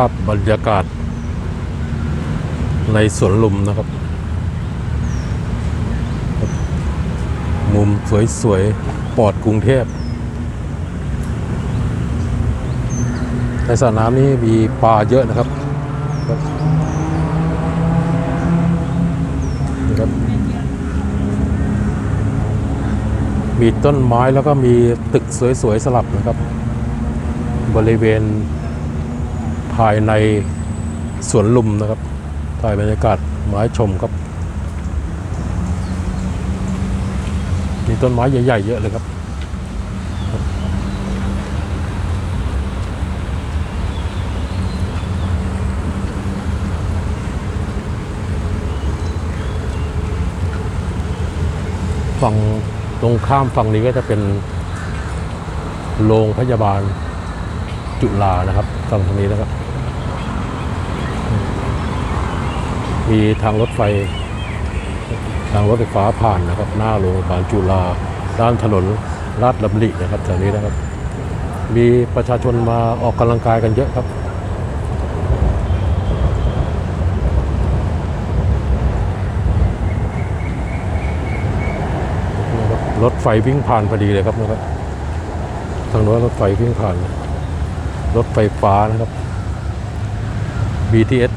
าพบรรยากาศ ในสวนลุมนะครับ มุมสวยๆปลอดกรุงเทพ ในสระน้ำนี้มีปลาเยอะนะครับนะครับ มีต้นไม้แล้วก็มีตึกสวยๆ สลับนะครับ บริเวณ ภายในสวนลุมนะครับถ่ายบรรยากาศไม้ชมครับ มีต้นไม้ใหญ่ ๆ เยอะเลยครับ ฝั่งตรงข้ามฝั่งนี้ก็จะเป็นโรงพยาบาลจุฬานะครับฝั่งทางนี้นะครับ มีทางรถไฟ ทางรถไฟฟ้าผ่านนะครับ หน้าโรงพยาบาลจุฬาด้านถนนลาดดำรินะครับแถวนี้นะครับ มีประชาชนมาออกกำลังกายกันเยอะครับนะครับรถไฟวิ่งผ่านพอดีเลยครับนะครับทางโน้นรถไฟวิ่งผ่าน รถไฟฟ้านะครับ BTS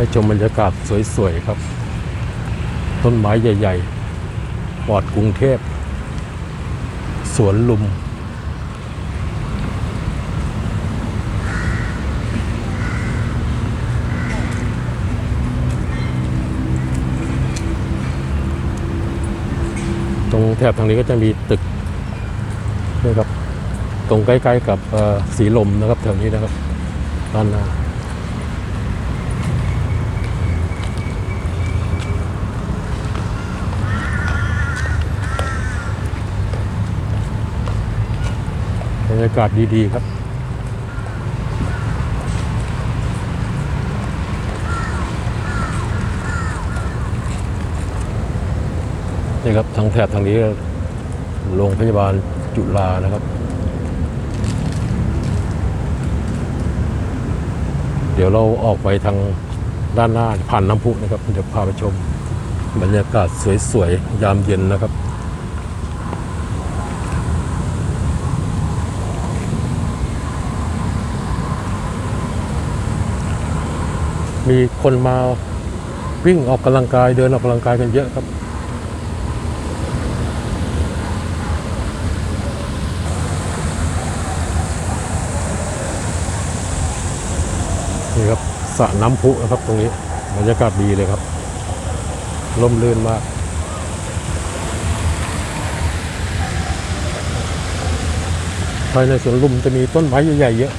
ให้ชมบรรยากาศสวยๆครับ ต้นไม้ใหญ่ๆปอดกรุงเทพ สวนลุม ตรงแถบทางนี้ก็จะมีตึกนะครับ ตรงใกล้ๆกับสีลมนะครับแถวนี้นะครับด้านหน้า รรยากาศดีๆครับ นี่ครับทางแถบทางนี้โรงพยาบาลจุฬานะครับ เดี๋ยวเราออกไปทางด้านหน้าผ่านน้ำพุนะครับ เดี๋ยวพาไปชมบรรยากาศสวยๆ ยามเย็นนะครับ มีคนมาวิ่งออกกำลังกายเดินออกกำลังกายกันเยอะครับ นี่ครับสระน้ำพุนะครับตรงนี้บรรยากาศดีเลยครับร่มรื่นมากภายในสวนลุมจะมีต้นไม้ใหญ่ๆเยอะ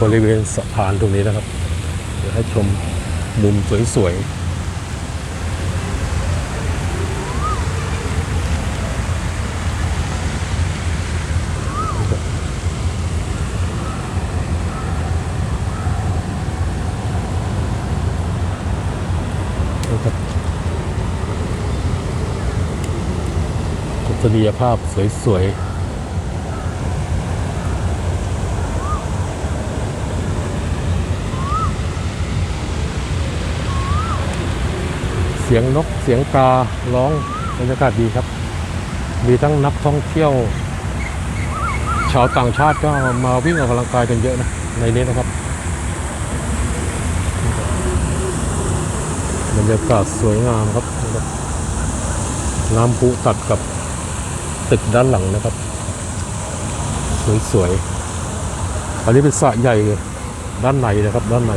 บริเวณสะพานตรงนี้นะครับ เดี๋ยวให้ชมมุมสวยๆครับทัศนียภาพสวยๆ สียงนกเสียงการ้องบรรยากาศดีครับ มีทั้งนักท่องเที่ยว ชาวต่างชาติก็มาวิ่งออกกำลังกายกันเยอะนะในนี้นะครับบรรยากาศสวยงามครับนะครับน้ำพุตัดกับตึกด้านหลังนะครับ สวยๆอันนี้เป็นสระใหญ่ด้านในนะครับ ด้านใน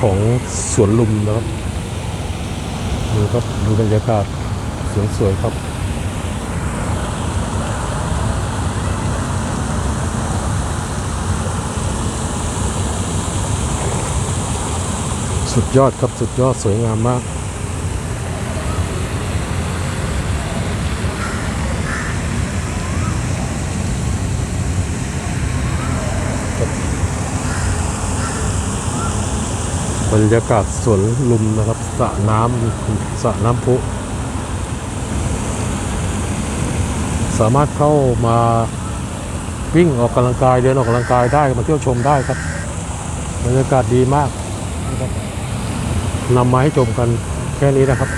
ของสวนลุมนะครับ ดูครับดูบรรยากาศสวยๆครับ สุดยอดครับสุดยอดสวยงามมาก รรยากาศสวนลุมนะครับสระน้ำสระน้ำพุ สามารถเข้ามาวิ่งออกกำลังกายเดินออกกำลังกายได้มาเที่ยวชมได้ครับบรรยากาศดีมากนะครับนำมาให้ชมกันแค่นี้นะครับ